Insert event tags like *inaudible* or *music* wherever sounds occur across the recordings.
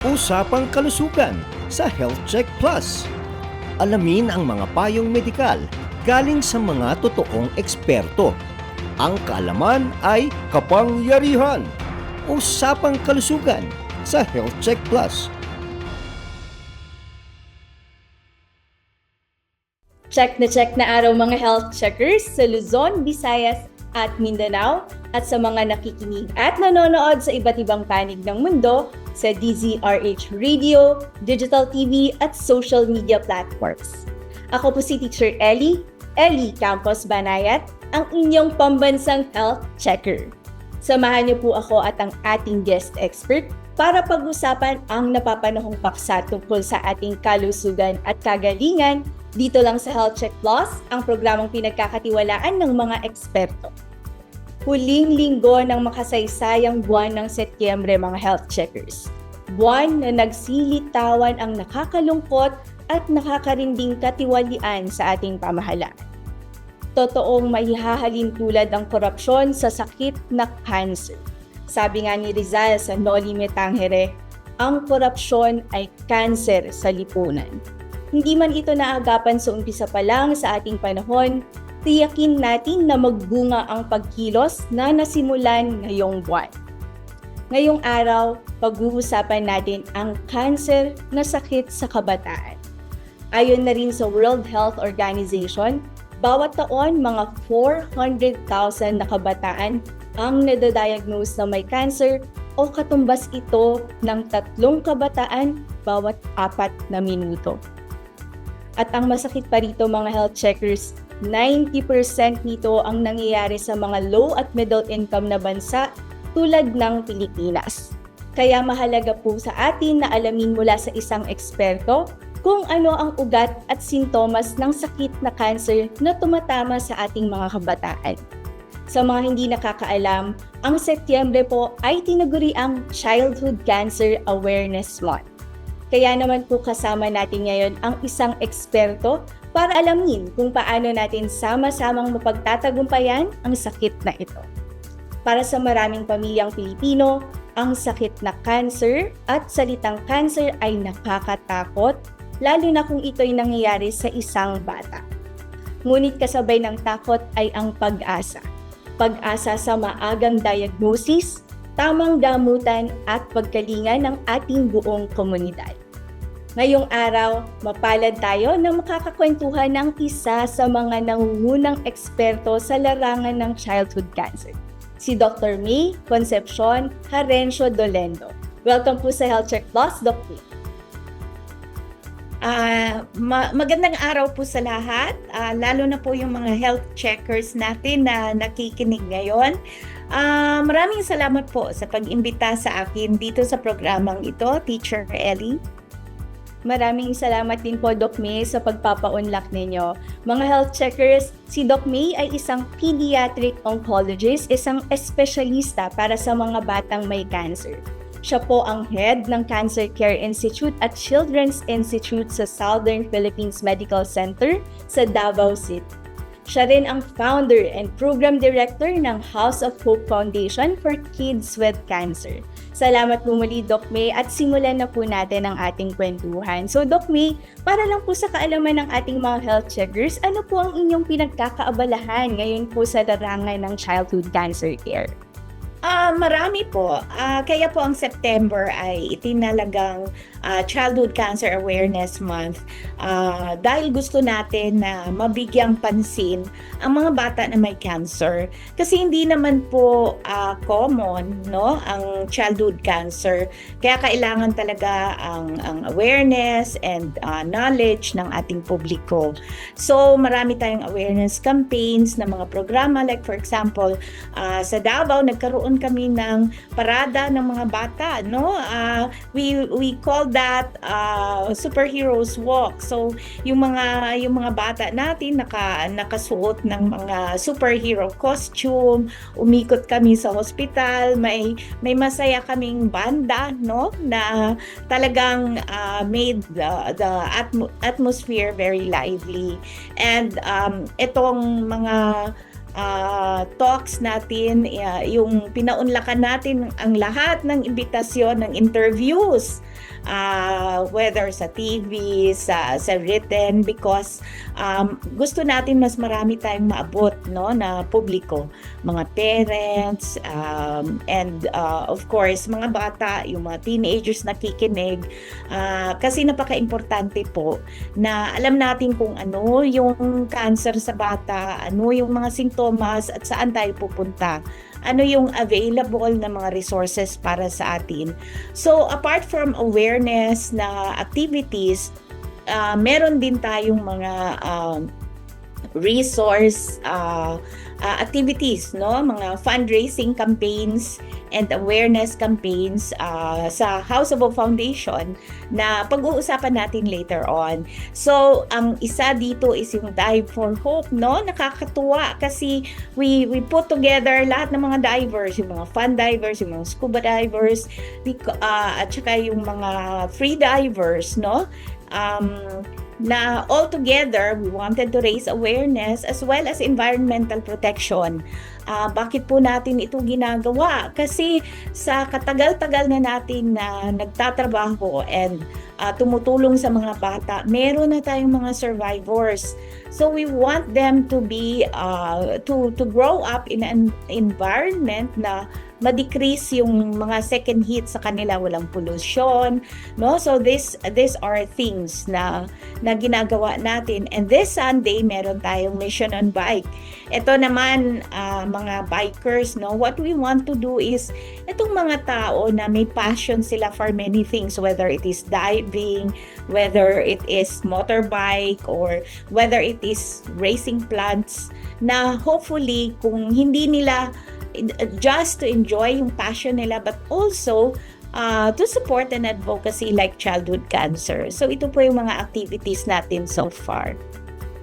Usapang kalusugan sa Health Check Plus. Alamin ang mga payong medikal galing sa mga totoong eksperto. Ang kaalaman ay kapangyarihan. Usapang kalusugan sa Health Check Plus. Check na check na araw mga health checkers sa Luzon, Visayas at Mindanao at sa mga nakikinig at nanonood sa iba't ibang panig ng mundo sa DZRH Radio, Digital TV at social media platforms. Ako po si Teacher Ellie, Ellie Campos Banayat, ang inyong pambansang health checker. Samahan niyo po ako at ang ating guest expert para pag-usapan ang napapanahong paksa tungkol sa ating kalusugan at kagalingan dito lang sa Health Check Plus, ang programang pinagkakatiwalaan ng mga eksperto. Huling linggo ng makasaysayang buwan ng Setyembre mga health checkers. Buwan na nagsilitawan ang nakakalungkot at nakakarinding katiwalian sa ating pamahalaan. Totoong maihahalin tulad ang korupsyon sa sakit na cancer. Sabi nga ni Rizal sa Noli Me Tangere, ang korupsyon ay cancer sa lipunan. Hindi man ito naagapan sa umpisa pa lang sa ating panahon, tiyakin natin na magbunga ang pagkilos na nasimulan ngayong buwan. Ngayong araw, pag-uusapan natin ang cancer na sakit sa kabataan. Ayon na rin sa World Health Organization, bawat taon mga 400,000 na kabataan ang nadadiagnose na may cancer o katumbas ito ng tatlong kabataan bawat apat na minuto. At ang masakit pa rito mga health checkers, 90% nito ang nangyayari sa mga low at middle income na bansa tulad ng Pilipinas. Kaya mahalaga po sa atin na alamin mula sa isang eksperto kung ano ang ugat at sintomas ng sakit na cancer na tumatama sa ating mga kabataan. Sa mga hindi nakakaalam, ang Setyembre po ay tinaguri ang Childhood Cancer Awareness Month. Kaya naman po kasama natin ngayon ang isang eksperto para alamin kung paano natin sama-samang mapagtatagumpayan ang sakit na ito. Para sa maraming pamilyang Pilipino, ang sakit na cancer at salitang cancer ay nakakatakot, lalo na kung ito'y nangyayari sa isang bata. Ngunit kasabay ng takot ay ang pag-asa. Pag-asa sa maagang diagnosis, tamang gamutan at pagkalinga ng ating buong komunidad. Ngayong araw, mapalad tayo na makakakwentuhan ng isa sa mga nangungunang eksperto sa larangan ng childhood cancer, si Dr. May Concepcion Harencio Dolendo. Welcome po sa Health Check Plus, Dr. Ah, ma- magandang araw po sa lahat, Ah, lalo na po yung mga health checkers natin na nakikinig ngayon. Ah, maraming salamat po sa pag-imbita sa akin dito sa programang ito, Teacher Ellie. Maraming salamat din po Doc May sa pagpapaunlak ninyo. Mga health checkers, si Doc May ay isang pediatric oncologist, isang espesyalista para sa mga batang may cancer. Siya po ang head ng Cancer Care Institute at Children's Institute sa Southern Philippines Medical Center sa Davao City. Siya rin ang founder and program director ng House of Hope Foundation for Kids with Cancer. Salamat po muli, Doc May, at simulan na po natin ang ating kwentuhan. So, Doc May, para lang po sa kaalaman ng ating mga health checkers, ano po ang inyong pinagkakaabalahan ngayon po sa larangan ng childhood cancer care? Ah, marami po. Ah, kaya po ang September ay itinalagang ah, Childhood Cancer Awareness Month Ah, dahil gusto natin na mabigyang pansin ang mga bata na may cancer kasi hindi naman po ah, common no ang childhood cancer kaya kailangan talaga ang ang awareness and ah, knowledge ng ating publiko. So marami tayong awareness campaigns na mga programa like for example ah, sa Davao nagkaroon kami ng parada ng mga bata no? Ah, we we call that ah, superheroes walk. So yung mga yung mga bata natin naka nakasuot ng mga superhero costume umikot kami sa hospital may may masaya kaming banda no? Na talagang ah, made the, the atmo- atmosphere very lively. And um, itong mga ah, talks natin, uh, yung pinaunlakan natin ang lahat ng imbitasyon ng interviews uh, whether sa TV, sa, sa written, because um, gusto natin mas marami tayong maabot no, na publiko. Mga parents, um, and uh, of course, mga bata, yung mga teenagers nakikinig. Uh, kasi napaka-importante po na alam natin kung ano yung cancer sa bata, ano yung mga sintomas at saan tayo pupunta ano yung available na mga resources para sa atin. So apart from awareness na activities, uh, meron din tayong mga um, resource uh, uh, activities, no? Mga fundraising campaigns and awareness campaigns uh, sa House of Foundation na pag-uusapan natin later on. So, ang isa dito is yung Dive for Hope, no? Nakakatuwa kasi we we put together lahat ng mga divers, yung mga fun divers, yung mga scuba divers, uh, at saka yung mga free divers, no? Um, na all together we wanted to raise awareness as well as environmental protection. Uh, bakit po natin ito ginagawa? Kasi sa katagal-tagal na natin na nagtatrabaho and uh, tumutulong sa mga bata, meron na tayong mga survivors. So we want them to be uh, to to grow up in an environment na ma-decrease yung mga second hit sa kanila walang pollution no? So this these are things na na ginagawa natin. And this Sunday meron tayong mission on bike. Ito naman uh, mga bikers no? What we want to do is itong mga tao na may passion sila for many things whether it is diving whether it is motorbike or whether it is racing plants na hopefully kung hindi nila just to enjoy yung passion nila but also uh, to support an advocacy like childhood cancer. So ito po yung mga activities natin so far.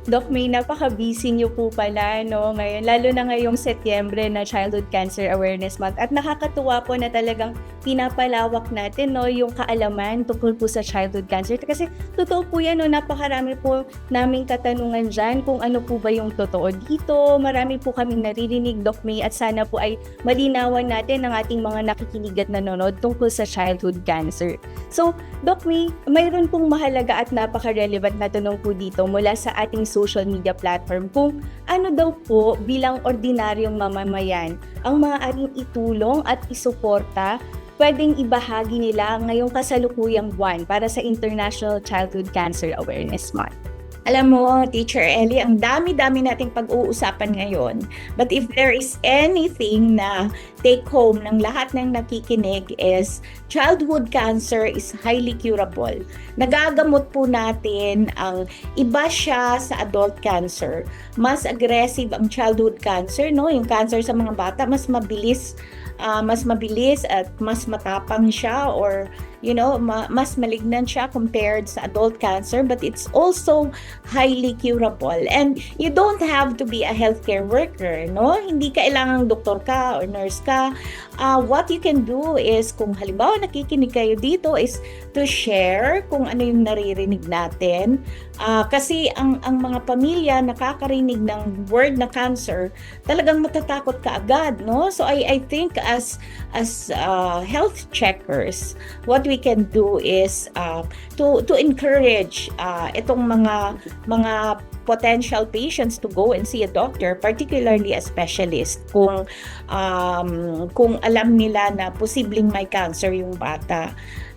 Doc May, napaka-busy niyo po pala no, ngayon, lalo na ngayong Setyembre na Childhood Cancer Awareness Month. At nakakatuwa po na talagang pinapalawak natin no, yung kaalaman tungkol po sa childhood cancer. Kasi totoo po yan, no, napakarami po naming katanungan dyan kung ano po ba yung totoo dito. Marami po kaming naririnig, Doc May, at sana po ay malinawan natin ang ating mga nakikinig at nanonood tungkol sa childhood cancer. So, Doc May, mayroon pong mahalaga at napaka-relevant na tanong po dito mula sa ating social media platform kung ano daw po bilang ordinaryong mamamayan ang maaaring itulong at isuporta pwedeng ibahagi nila ngayong kasalukuyang buwan para sa International Childhood Cancer Awareness Month. Alam mo, Teacher Ellie, ang dami-dami nating pag-uusapan ngayon. But if there is anything na take home ng lahat ng nakikinig is childhood cancer is highly curable. Nagagamot po natin ang iba siya sa adult cancer. Mas aggressive ang childhood cancer, no? Yung cancer sa mga bata, mas mabilis uh, mas mabilis at mas matapang siya or you know, ma- mas malignant siya compared sa adult cancer, but it's also highly curable. And you don't have to be a healthcare worker, no? Hindi kailangang doktor ka or nurse ka. Uh, what you can do is, kung halimbawa nakikinig kayo dito, is to share kung ano yung naririnig natin. Uh, kasi ang, ang mga pamilya nakakarinig ng word na cancer, talagang matatakot ka agad, no? So I, I think as, as uh, health checkers, what we can do is uh, to to encourage uh, itong mga mga potential patients to go and see a doctor, particularly a specialist kung um, kung alam nila na posibleng may cancer yung bata.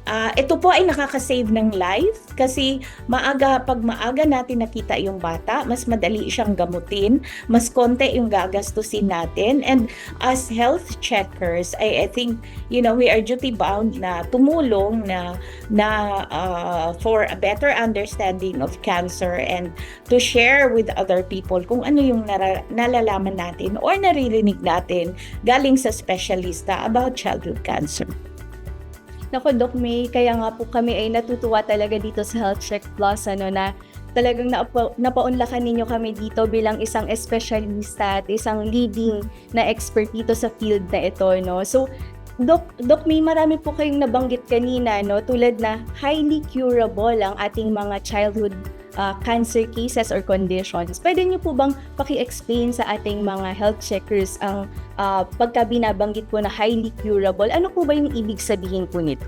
Uh, ito po ay nakaka-save ng life kasi maaga pag maaga natin nakita yung bata, mas madali siyang gamutin, mas konti yung gagastusin natin and as health checkers, I, I think you know we are duty bound na tumulong na na uh, for a better understanding of cancer and to share with other people kung ano yung nara- nalalaman natin or naririnig natin galing sa specialista about childhood cancer. Nako, Doc May, kaya nga po kami ay natutuwa talaga dito sa Health Check Plus ano, na talagang napa, napaunlakan ninyo kami dito bilang isang espesyalista at isang leading na expert dito sa field na ito. No? So, Doc, Doc May, marami po kayong nabanggit kanina, no? tulad na highly curable ang ating mga childhood uh, cancer cases or conditions. Pwede niyo po bang paki-explain sa ating mga health checkers ang uh, pagka binabanggit po na highly curable? Ano po ba yung ibig sabihin po nito?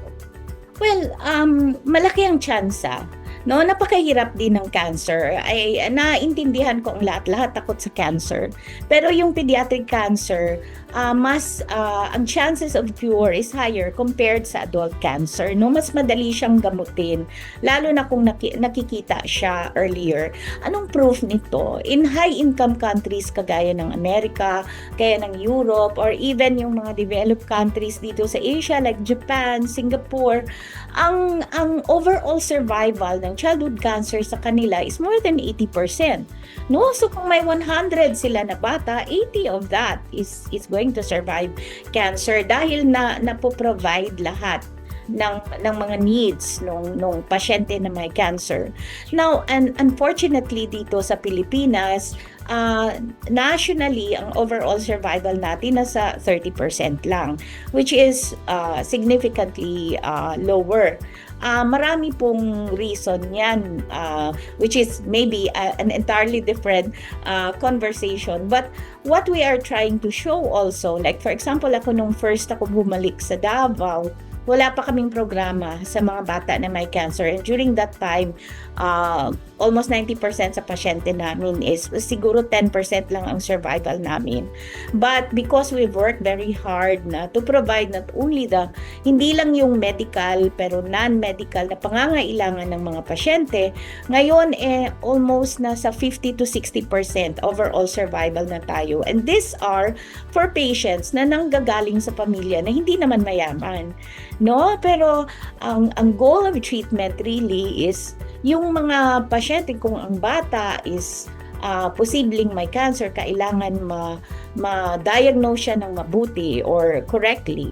Well, um, malaki ang tsansa. No, napakahirap din ng cancer. Ay naintindihan ko ang lahat-lahat takot sa cancer. Pero yung pediatric cancer, ah, mas ah, ang chances of cure is higher compared sa adult cancer. No, mas madali siyang gamutin lalo na kung naki- nakikita siya earlier. Anong proof nito? In high income countries kagaya ng Amerika, kaya ng Europe or even yung mga developed countries dito sa Asia like Japan, Singapore, ang ang overall survival ng childhood cancer sa kanila is more than 80%. No, so kung may 100 sila na bata, 80 of that is is going to survive cancer dahil na napo-provide lahat ng ng mga needs nung nung pasyente na may cancer. Now, and unfortunately dito sa Pilipinas, uh, nationally ang overall survival natin nasa 30% lang, which is uh, significantly uh, lower. Ah, marami pong reason yan, ah, which is maybe ah, an entirely different ah, conversation. But what we are trying to show also, like for example, ako nung first ako bumalik sa Davao, wala pa kaming programa sa mga bata na may cancer. And during that time, uh, almost 90% sa pasyente namin is siguro 10% lang ang survival namin. But because we work very hard na to provide not only the, hindi lang yung medical pero non-medical na pangangailangan ng mga pasyente, ngayon eh almost nasa 50 to 60% overall survival na tayo. And these are for patients na nanggagaling sa pamilya na hindi naman mayaman. No? Pero ang ang goal of treatment really is yung mga pasyente kung ang bata is ah, posibleng may cancer, kailangan ma ma-diagnose siya ng mabuti or correctly.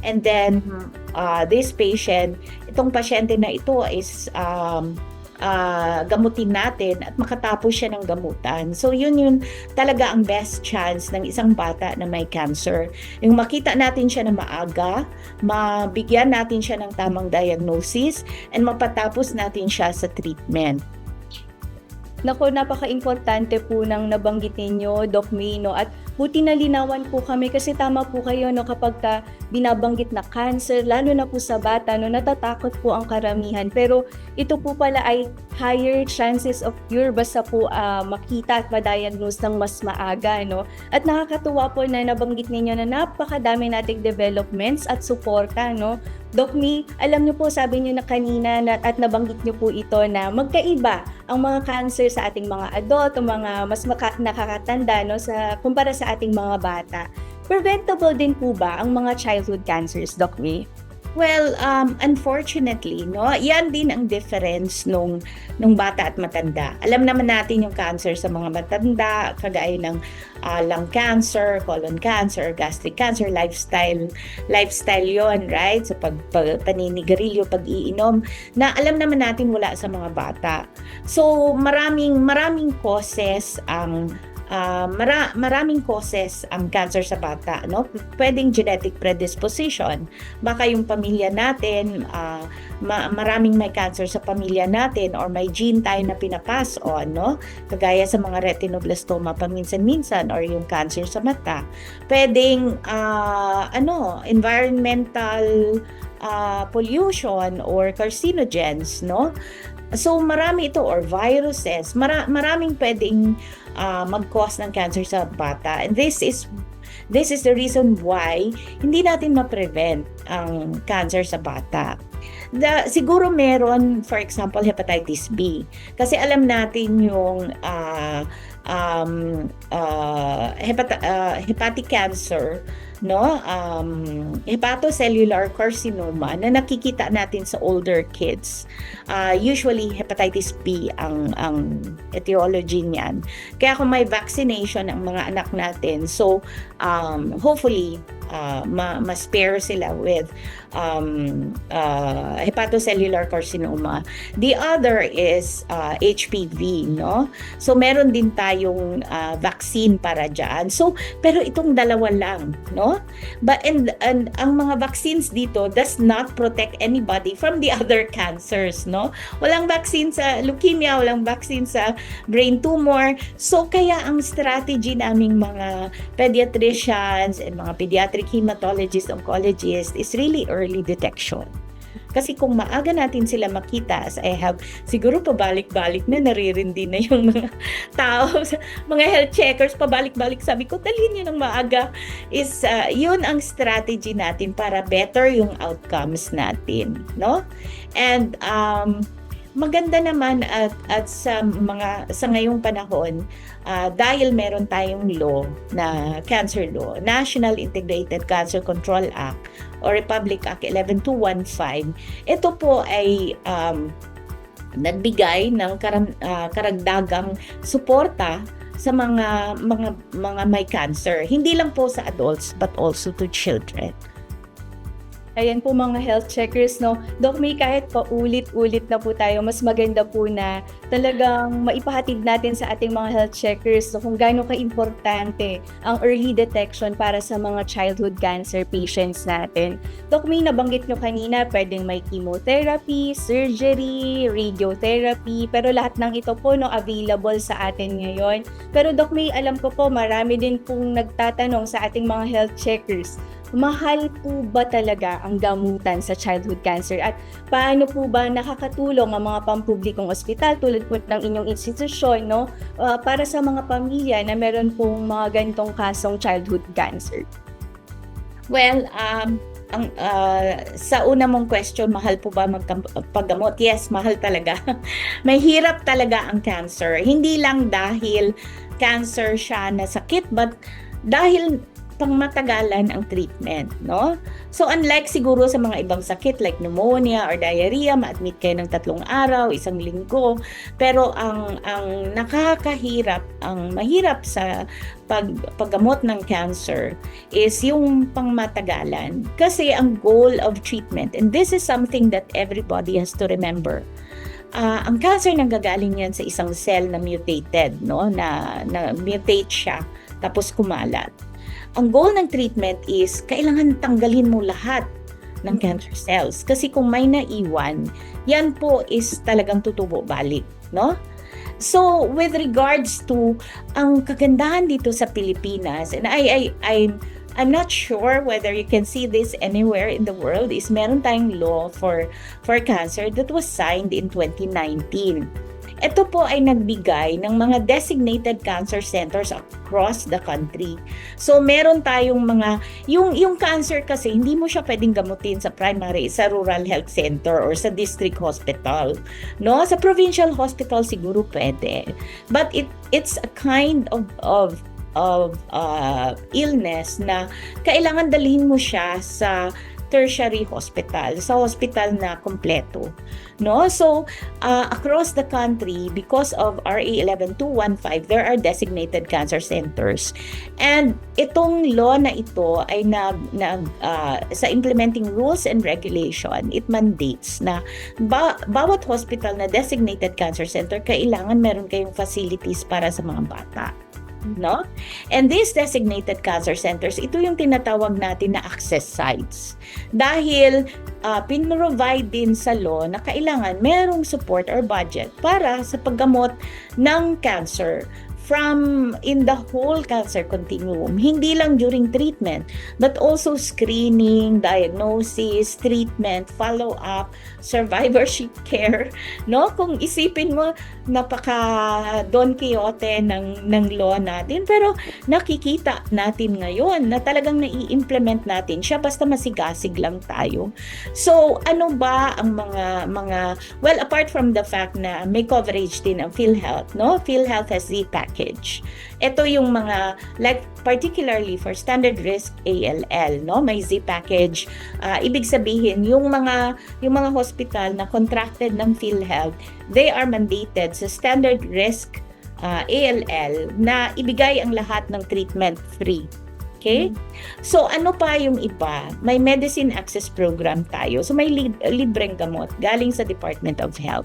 And then ah, this patient, itong pasyente na ito is um, ah, gamutin natin at makatapos siya ng gamutan. So yun yun talaga ang best chance ng isang bata na may cancer. Yung makita natin siya na maaga, mabigyan natin siya ng tamang diagnosis, and mapatapos natin siya sa treatment. Nako, napaka-importante po ng nabanggit ninyo, Doc May, no? At buti nalinawan po kami kasi tama po kayo, no? Kapag ka binabanggit na cancer, lalo na po sa bata, no? Natatakot po ang karamihan. Pero ito po pala ay higher chances of cure basta po ah, makita at ma-diagnose ng mas maaga, no? At nakakatuwa po na nabanggit ninyo na napakadami nating developments at suporta, no? Doc May, alam niyo po, sabi niyo na kanina na, at nabanggit niyo po ito na magkaiba ang mga cancer sa ating mga adult o mga mas maka- nakakatanda no, sa, kumpara sa ating mga bata. Preventable din po ba ang mga childhood cancers, Doc May? Well, um, unfortunately, no, yan din ang difference nung, nung bata at matanda. Alam naman natin yung cancer sa mga matanda, kagaya ng ah, lung cancer, colon cancer, gastric cancer, lifestyle, lifestyle yon right? So pag, pag paninigarilyo, pag-iinom, na alam naman natin wala sa mga bata. So maraming maraming causes ang ah, mara- maraming causes ang cancer sa bata, no? Pwedeng genetic predisposition. Baka yung pamilya natin, ah, ma- maraming may cancer sa pamilya natin or may gene tayo na pinapass on, no? Kagaya sa mga retinoblastoma paminsan-minsan or yung cancer sa mata. Pwedeng ah, ano, environmental ah, pollution or carcinogens, no? So marami ito or viruses, mara- maraming pwedeng ah, mag-cause ng cancer sa bata. And this is this is the reason why hindi natin ma-prevent ang cancer sa bata. The, siguro meron, for example, hepatitis B. Kasi alam natin yung ah, um, ah, hepata- ah, hepatic cancer, no? Um, hepatocellular carcinoma na nakikita natin sa older kids. Ah, usually hepatitis B ang ang etiology niyan. Kaya kung may vaccination ang mga anak natin, so um, hopefully uh, ma- ma-spare sila with um, uh, hepatocellular carcinoma. The other is uh, HPV, no? So meron din tayong uh, vaccine para diyan. So pero itong dalawa lang, no? But and, and ang mga vaccines dito does not protect anybody from the *laughs* other cancers, no? Walang vaccine sa leukemia, walang vaccine sa brain tumor. So kaya ang strategy naming mga pediatricians and mga pediatric hematologists, oncologists is really early detection. Kasi kung maaga natin sila makita as I have, siguro pabalik-balik na naririndi na yung mga *laughs* tao, mga health checkers, pabalik-balik. Sabi ko, dalhin nyo ng maaga. Is, uh, yun ang strategy natin para better yung outcomes natin. No? And, um, maganda naman at at sa mga sa ngayong panahon ah, dahil meron tayong law na cancer law National Integrated Cancer Control Act or Republic Act 11215 ito po ay um, nagbigay ng karam, ah, karagdagang suporta sa mga mga mga may cancer. Hindi lang po sa adults but also to children Ayan po mga health checkers, no? Doc May, kahit paulit-ulit na po tayo, mas maganda po na talagang maipahatid natin sa ating mga health checkers no, kung gaano ka-importante ang early detection para sa mga childhood cancer patients natin. Doc May, nabanggit nyo kanina, pwedeng may chemotherapy, surgery, radiotherapy, pero lahat ng ito po no, available sa atin ngayon. Pero Doc May, alam ko po, marami din pong nagtatanong sa ating mga health checkers, mahal po ba talaga ang gamutan sa childhood cancer at paano po ba nakakatulong ang mga pampublikong ospital tulad po ng inyong institusyon no uh, para sa mga pamilya na meron pong mga ganitong kasong childhood cancer? Well, um, ang uh, sa una mong question, mahal po ba magpaggamot? Yes, mahal talaga. *laughs* May hirap talaga ang cancer. Hindi lang dahil cancer siya na sakit, but dahil pangmatagalan ang treatment, no? So unlike siguro sa mga ibang sakit like pneumonia or diarrhea, ma-admit kayo ng tatlong araw, isang linggo, pero ang ang nakakahirap, ang mahirap sa pag paggamot ng cancer is yung pangmatagalan. Kasi ang goal of treatment, and this is something that everybody has to remember, uh, ang cancer nanggagaling yan sa isang cell na mutated, no? Na, na mutate siya, tapos kumalat ang goal ng treatment is kailangan tanggalin mo lahat ng cancer cells. Kasi kung may naiwan, yan po is talagang tutubo balik, no? So, with regards to ang kagandahan dito sa Pilipinas, and I, I, I'm, I'm not sure whether you can see this anywhere in the world, is meron tayong law for, for cancer that was signed in 2019. Ito po ay nagbigay ng mga designated cancer centers across the country. So meron tayong mga yung yung cancer kasi hindi mo siya pwedeng gamutin sa primary, sa rural health center or sa district hospital. No, sa provincial hospital siguro pwede. But it it's a kind of of of uh, illness na kailangan dalhin mo siya sa tertiary hospital, sa hospital na kompleto. No? So, uh, across the country, because of RA 11215, there are designated cancer centers. And itong law na ito ay nag, nag uh, sa implementing rules and regulation, it mandates na ba, bawat hospital na designated cancer center, kailangan meron kayong facilities para sa mga bata no? And these designated cancer centers, ito yung tinatawag natin na access sites. Dahil uh, pinrovide din sa law na kailangan merong support or budget para sa paggamot ng cancer from in the whole cancer continuum. Hindi lang during treatment, but also screening, diagnosis, treatment, follow-up, survivorship *laughs* care. No? Kung isipin mo, napaka Don Quixote ng, ng law natin, pero nakikita natin ngayon na talagang nai-implement natin siya basta masigasig lang tayo. So, ano ba ang mga, mga well, apart from the fact na may coverage din ang PhilHealth, no? PhilHealth has Z-Pack package. Ito yung mga, like particularly for standard risk ALL, no? May Z package. Uh, ibig sabihin, yung mga, yung mga hospital na contracted ng PhilHealth, they are mandated sa standard risk uh, ALL na ibigay ang lahat ng treatment free. Okay? So, ano pa yung iba? May medicine access program tayo. So, may lib- libreng gamot galing sa Department of Health.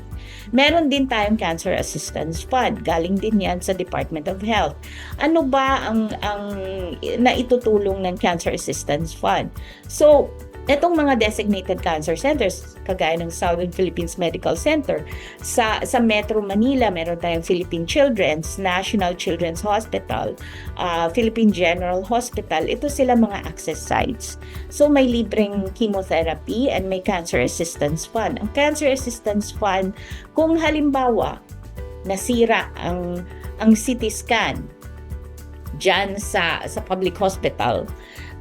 Meron din tayong Cancer Assistance Fund. Galing din yan sa Department of Health. Ano ba ang, ang naitutulong ng Cancer Assistance Fund? So, Itong mga designated cancer centers, kagaya ng Southern Philippines Medical Center, sa, sa Metro Manila, meron tayong Philippine Children's, National Children's Hospital, uh, Philippine General Hospital, ito sila mga access sites. So may libreng chemotherapy and may cancer assistance fund. Ang cancer assistance fund, kung halimbawa, nasira ang ang CT scan dyan sa sa public hospital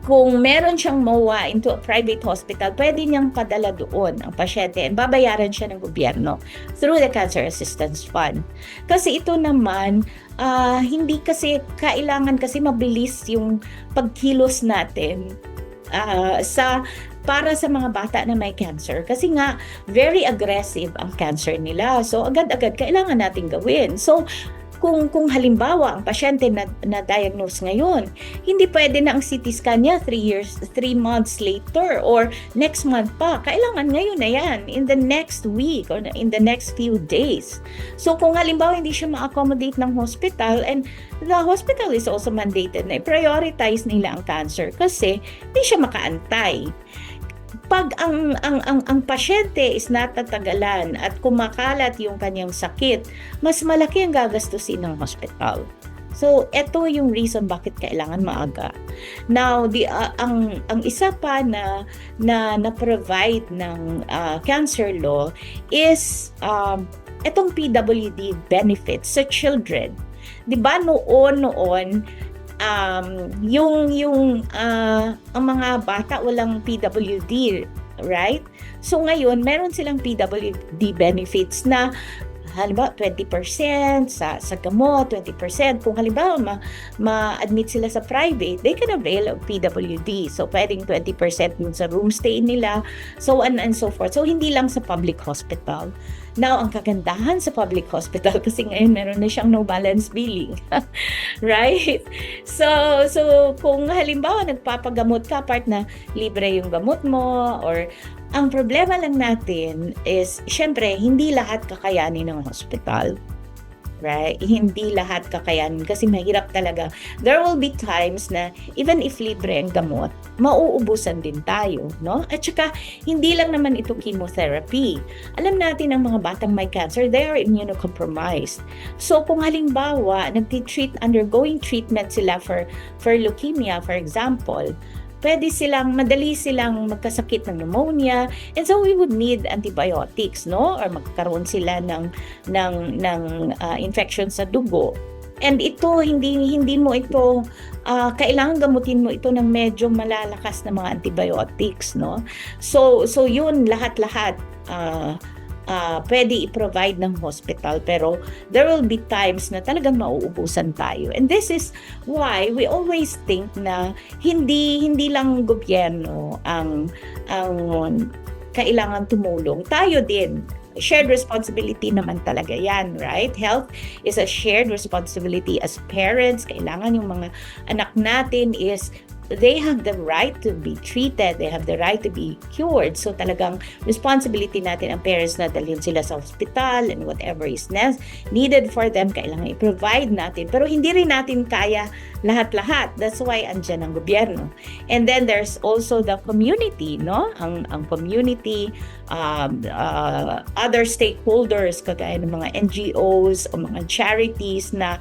kung meron siyang MOA into a private hospital, pwede niyang padala doon ang pasyente and babayaran siya ng gobyerno through the Cancer Assistance Fund. Kasi ito naman, ah, hindi kasi, kailangan kasi mabilis yung pagkilos natin ah, sa para sa mga bata na may cancer. Kasi nga, very aggressive ang cancer nila. So, agad-agad kailangan natin gawin. So, kung kung halimbawa ang pasyente na, na diagnose ngayon, hindi pwede na ang CT scan niya 3 years 3 months later or next month pa. Kailangan ngayon na yan in the next week or in the next few days. So kung halimbawa hindi siya ma-accommodate ng hospital and the hospital is also mandated na i-prioritize nila ang cancer kasi hindi siya makaantay pag ang ang ang ang pasyente is natatagalan at kumakalat yung kanyang sakit, mas malaki ang gagastusin ng hospital. So, ito yung reason bakit kailangan maaga. Now, the uh, ang ang isa pa na na na-provide ng uh, cancer law is um itong PWD benefits sa children. 'Di ba noon noon um, yung yung uh, ang mga bata walang PWD, right? So ngayon, meron silang PWD benefits na halimbawa 20% sa sa gamot, 20%. Kung halimbawa ma, ma-admit sila sa private, they can avail of PWD. So pwedeng 20% dun sa room stay nila, so on and so forth. So hindi lang sa public hospital. Now, ang kagandahan sa public hospital *laughs* kasi ngayon meron na siyang no balance billing. *laughs* right? So, so kung halimbawa nagpapagamot ka part na libre yung gamot mo or ang problema lang natin is, syempre, hindi lahat kakayanin ng hospital. Right? Hindi lahat kakayanin kasi mahirap talaga. There will be times na even if libre ang gamot, mauubusan din tayo, no? At saka, hindi lang naman ito chemotherapy. Alam natin ang mga batang may cancer, they are immunocompromised. So, kung halimbawa, nagtitreat, undergoing treatment sila for, for leukemia, for example, pwede silang, madali silang magkasakit ng pneumonia. And so we would need antibiotics, no? Or magkaroon sila ng, ng, ng uh, infection sa dugo. And ito, hindi, hindi mo ito, uh, kailangan gamutin mo ito ng medyo malalakas na mga antibiotics, no? So, so yun, lahat-lahat, uh, uh, pwede i-provide ng hospital pero there will be times na talagang mauubusan tayo and this is why we always think na hindi hindi lang gobyerno ang ang kailangan tumulong tayo din shared responsibility naman talaga yan, right? Health is a shared responsibility as parents. Kailangan yung mga anak natin is they have the right to be treated, they have the right to be cured. So talagang responsibility natin ang parents na dalhin sila sa hospital and whatever is needed for them, kailangan i-provide natin. Pero hindi rin natin kaya lahat-lahat. That's why andyan ang gobyerno. And then there's also the community, no? Ang, ang community, um, uh, other stakeholders, kagaya ng mga NGOs o mga charities na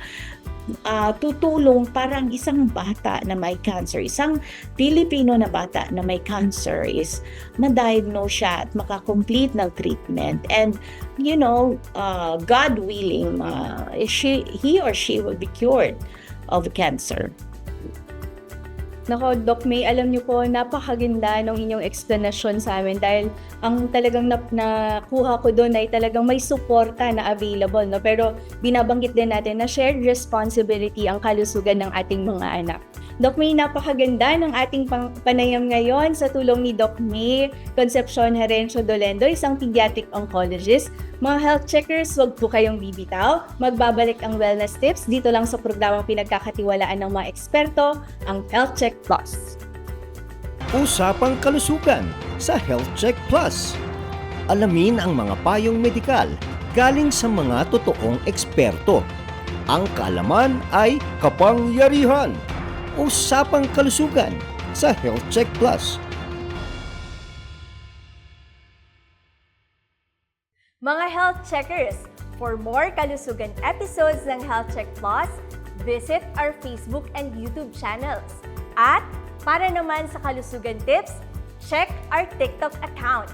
uh, tutulong parang isang bata na may cancer, isang Pilipino na bata na may cancer is ma-diagnose siya at makakomplete ng treatment. And, you know, uh, God willing, uh, she, he or she will be cured of cancer. Nako, Doc May, alam niyo po, napakaganda ng inyong explanation sa amin dahil ang talagang nap nakuha ko doon ay talagang may suporta na available. No? Pero binabanggit din natin na shared responsibility ang kalusugan ng ating mga anak. Doc May, napakaganda ng ating panayam ngayon sa tulong ni Doc May Concepcion Herencio Dolendo, isang pediatric oncologist. Mga health checkers, huwag po kayong bibitaw. Magbabalik ang wellness tips dito lang sa programang pinagkakatiwalaan ng mga eksperto, ang Health Check Plus. Usapang kalusugan sa Health Check Plus. Alamin ang mga payong medikal galing sa mga totoong eksperto. Ang kaalaman ay kapangyarihan. Usapang Kalusugan sa Health Check Plus. Mga health checkers, for more kalusugan episodes ng Health Check Plus, visit our Facebook and YouTube channels. At para naman sa kalusugan tips, check our TikTok account